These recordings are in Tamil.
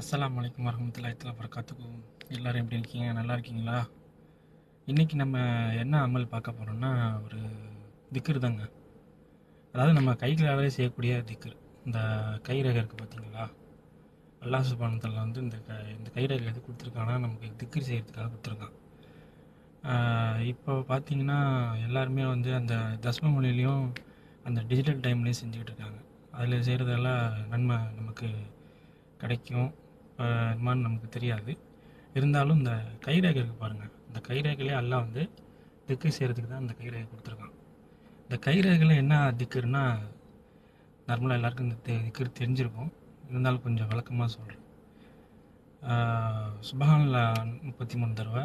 அஸ்லாம் அலைக்கும் வரமத்துல்லாஹி தஆலா வரகாத்துக்கும் எல்லோரும் எப்படி இருக்கீங்க? நல்லா இருக்கீங்களா? இன்றைக்கி நம்ம என்ன அமல் பார்க்க போகிறோம்னா ஒரு திக்கர் தாங்க. அதாவது நம்ம கைகளாலே செய்யக்கூடிய திக்கர் இந்த கைரேகை இருக்குது பார்த்தீங்களா அல்லா சுபானத்தில் வந்து இந்த க இந்த கைரேகை எது கொடுத்துருக்காங்கன்னா நமக்கு திக்கர் செய்கிறதுக்காக கொடுத்துருக்கான். இப்போ பார்த்தீங்கன்னா எல்லாருமே வந்து அந்த தஸ்ம மொழியிலையும் அந்த டிஜிட்டல் டைம்லேயும் செஞ்சுக்கிட்டு இருக்காங்க. அதில் செய்கிறதெல்லாம் நன்மை நமக்கு கிடைக்கும். ஆஹ் மாதிரி நமக்கு தெரியாது. இருந்தாலும் இந்த கைரேகை இருக்குது பாருங்கள் இந்த கைரேகையிலே எல்லாம் வந்து திக்கு செய்கிறதுக்கு தான் இந்த கைரேகை கொடுத்துருக்கான். இந்த கைரேகையில் என்ன திக்குன்னா நார்மலாக எல்லாருக்கும் இந்த தெ- திக்கு தெரிஞ்சிருக்கும். இருந்தாலும் கொஞ்சம் விளக்கமாக சொல்கிறேன் சுபஹான்லா முப்பத்தி மூணு தடவை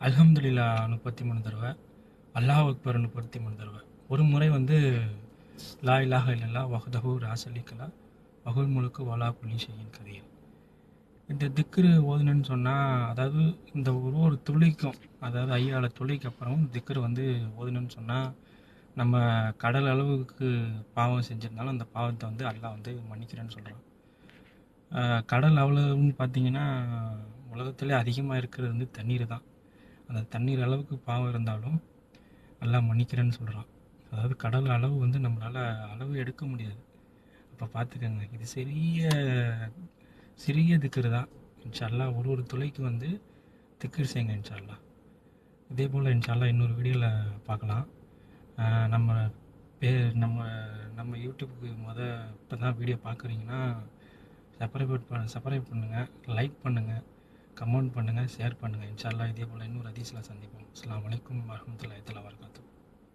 அல்ஹம்துலில்லா முப்பத்தி மூணு தடவை அல்லாஹ் அக்பர் முப்பத்தி மூணு தடவை. ஒரு முறை வந்து லா இலாஹ இல்லல்லா வஹ்தஹு ராசலிக்கலா பகல் முழுக்கு வலா புலி ஷையின் கதையில் இந்த திக்ரு ஓதுனன்னு சொன்னால் அதாவது இந்த ஒரு ஒரு துளிக்கும் அதாவது ஐயால துளிக்கு அப்புறம் திக்ரு வந்து ஓதுனன்னு சொன்னால் நம்ம கடல் அளவுக்கு பாவம் செஞ்சிருந்தாலும் அந்த பாவத்தை வந்து அல்லாஹ் வந்து மன்னிக்கிறேன்னு சொல்கிறான் கடல் அவ்வளவுன்னு பார்த்தீங்கன்னா உலகத்திலே அதிகமாக இருக்கிறது வந்து தண்ணீர் தான். அந்த தண்ணீர் அளவுக்கு பாவம் இருந்தாலும் எல்லாம் மன்னிக்கிறேன்னு சொல்கிறான் அதாவது கடல் அளவு வந்து நம்மளால் அளவு எடுக்க முடியாது. இப்போ பார்த்துக்கோங்க இது சிறிய சிறிய திக்கர் தான். இன்ஷால்லா ஒரு ஒரு துளைக்கு வந்து திக்கர் செய்யுங்க இன்ஷால்லா இதே போல் இன்ஷால்லா இன்னொரு வீடியோவில் பார்க்கலாம் நம்ம பே நம்ம நம்ம யூடியூப்புக்கு மொதல் இப்போ தான் வீடியோ பார்க்குறீங்கன்னா செப்பரேட் பண்ண செப்பரேட் பண்ணுங்கள் லைக் பண்ணுங்கள் கமெண்ட் பண்ணுங்கள் ஷேர் பண்ணுங்கள் இன்ஷால்லா இதே போல் இன்னொரு அதிசலாக சந்திப்போம். அஸ்லாம் வலைக்கம் வரமத்துல தஆலா